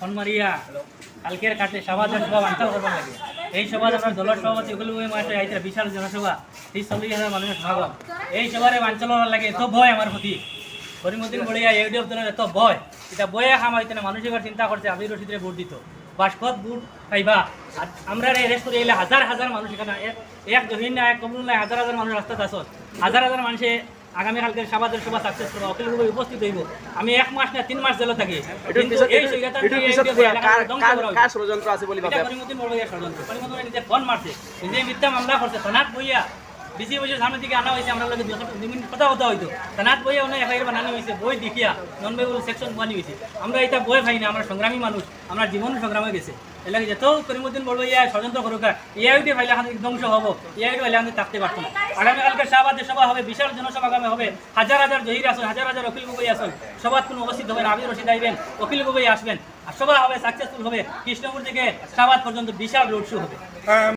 Phone মারিয়া। কালকের কাটে সভা বাঞ্চাল করবার লাগে। এই সভা আপনার দলের সভাপতি ওগুলো আইতে বিশাল জনসভা তিরিশ চল্লিশ হাজার মানুষের সমাগম। এই সভারে বাঞ্চাল লাগে এত ভয় আমার প্রতি। করিমুদ্দিন বলিয়া ইউডিএফ দলের এত ভয়। এটা বয়ে খাম হইতে না মানুষ এবার চিন্তা করছে আবির রশিদরে ভোট দিত। বাসকত ভোট খাইবা আমরা রেস্ট করে এলে হাজার হাজার মানুষ এখানে এক- জহিন না এক কমল নাই হাজার হাজার মানুষ রাস্তাতে আসত হাজার হাজার মানুষে আগামীকালকের সভাদের সভা সাকসেস করব অখিল গগৈ উপস্থিত হইব। আমি এক মাস না তিন মাস জেলে থাকি। ষড়যন্ত্র আছে বলে করিমুদ্দিন ষড়যন্ত্র। করিমুদ্দিন নিজে ফোন মারছে, নিজে মিথ্যা মামলা করছে। থানাত বইয়া, ডিসি অফিসের সামনে থেকে আনা হয়েছে, আমরা লগে দুই- মিনিট কথা কথা হইতো। থানাত বইয়া ওনে FIR বানানি হয়েছে, বই দেখিয়া, non-bailable section বানি হয়েছে। আমরা এটা বই ভাই না, আমরা সংগ্রামী মানুষ, আমরা জীবন সংগ্রামে গেছে। এর লাগে যেত করিমুদ্দিন বড়ভাইয়া ষড়যন্ত্র করুক, ইয়াইডি ফাইলে এখন ধ্বংস হব, ইয়াইডি ফাইলে এখন থাকতে পারতো না। আগামীকালকে শাহবাদে সভা হবে, বিশাল জনসমাগমে হবে, হাজার হাজার জহির আসন, হাজার হাজার অখিল গগৈ আসন, সভাত কোনো উপস্থিত হবে না, আবির রশিদ আইবেন, অখিল গগৈ আসবেন, আর সভা হবে সাকসেসফুল হবে কৃষ্ণপুর থেকে শাহবাদ পর্যন্ত বিশাল রোড শো হবে